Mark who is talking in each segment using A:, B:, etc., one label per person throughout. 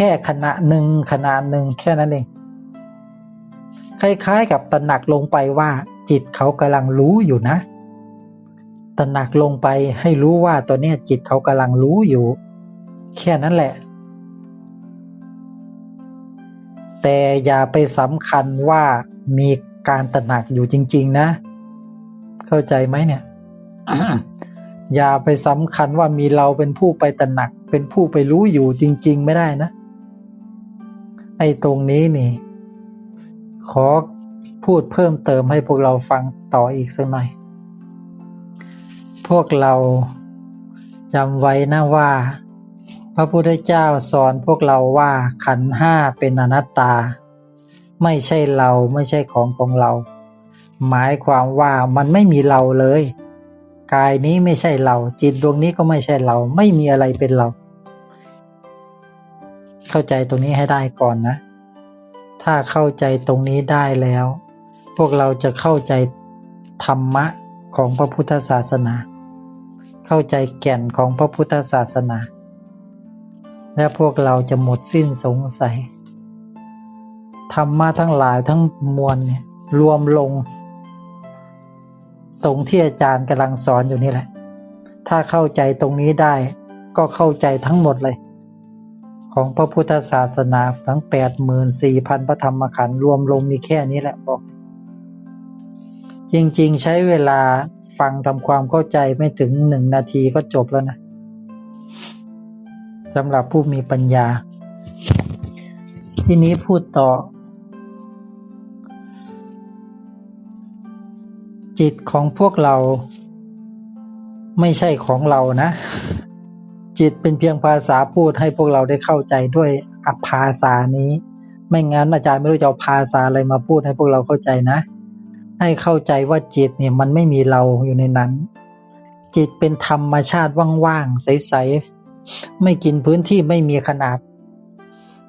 A: แค่ขณะหนึ่งขณะหนึ่งแค่นั้นเองคล้ายๆกับตระหนักลงไปว่าจิตเขากำลังรู้อยู่นะ ตระหนักลงไปให้รู้ว่าตัวเนี้ยจิตเขากำลังรู้อยู่ แค่นั้นแหละ แต่อย่าไปสำคัญว่ามีการตระหนักอยู่จริง ๆ นะ เข้าใจไหมเนี่ย อย่าไปสำคัญว่ามีเราเป็นผู้ไปตระหนัก เป็นผู้ไปรู้อยู่จริง ๆ ไม่ได้นะ ไอ้ตรงนี้นี่ ขอพูดเพิ่มเติมให้พวกเราฟังต่ออีกสักหน่อย พวกเราจำไว้นะว่า พระพุทธเจ้าสอนพวกเราว่าขันห้าเป็นอนัตตา ไม่ใช่เราไม่ใช่ของของเรา หมายความว่ามันไม่มีเราเลย กายนี้ไม่ใช่เรา จิตดวงนี้ก็ไม่ใช่เรา ไม่มีอะไรเป็นเรา เข้าใจตรงนี้ให้ได้ก่อนนะ ถ้าเข้าใจตรงนี้ได้แล้ว พวกเราจะเข้าใจธรรมะของพระพุทธศาสนา เข้าใจแก่นของพระพุทธศาสนา และพวกเราจะหมดสิ้นสงสัย ธรรมะทั้งหลายทั้งมวลเนี่ยรวมลง ตรงที่อาจารย์กำลังสอนอยู่นี่แหละ ถ้าเข้าใจตรงนี้ได้ก็เข้าใจทั้งหมดเลย ของพระพุทธศาสนาทั้งแปดหมื่นสี่พันพระธรรมขันธ์รวมลงมีแค่นี้แหละบอก จริงๆ ใช้เวลาฟังทำความเข้าใจไม่ถึงหนึ่งนาทีก็จบแล้วนะสำหรับผู้มีปัญญา ที่นี้พูดต่อ จิตของพวกเราไม่ใช่ของเรานะ จิตเป็นเพียงภาษาพูดให้พวกเราได้เข้าใจด้วยอภาษานี้ ไม่งั้นอาจารย์ไม่รู้จะเอาภาษาอะไรมาพูดให้พวกเราเข้าใจนะ ให้เข้าใจว่าจิตเนี่ยมันไม่มีเราอยู่ในนั้น จิตเป็นธรรมชาติว่างๆใสๆไม่กินพื้นที่ไม่มีขนาด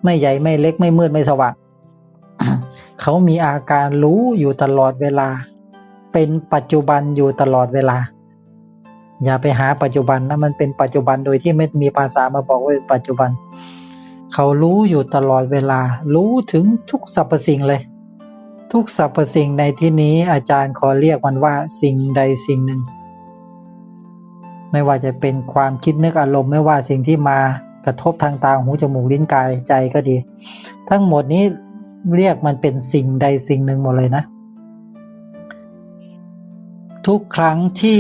A: ไม่ใหญ่ไม่เล็กไม่มืดไม่สว่างเขามีอาการรู้อยู่ตลอดเวลา เป็นปัจจุบันอยู่ตลอดเวลา อย่าไปหาปัจจุบันนะมันเป็นปัจจุบันโดยที่ไม่มีภาษามาบอกว่าเป็นปัจจุบัน เขารู้อยู่ตลอดเวลา รู้ถึงทุกสรรพสิ่งเลย ทุกสรรพสิ่งในที่นี้อาจารย์ขอเรียกมันว่าสิ่งใดสิ่งหนึ่ง ไม่ว่าจะเป็นความคิดนึกอารมณ์ไม่ว่าสิ่งที่มากระทบทางตาหูจมูกลิ้นกายใจก็ดี ทั้งหมดนี้เรียกมันเป็นสิ่งใดสิ่งหนึ่งหมดเลยนะ ทุกครั้งที่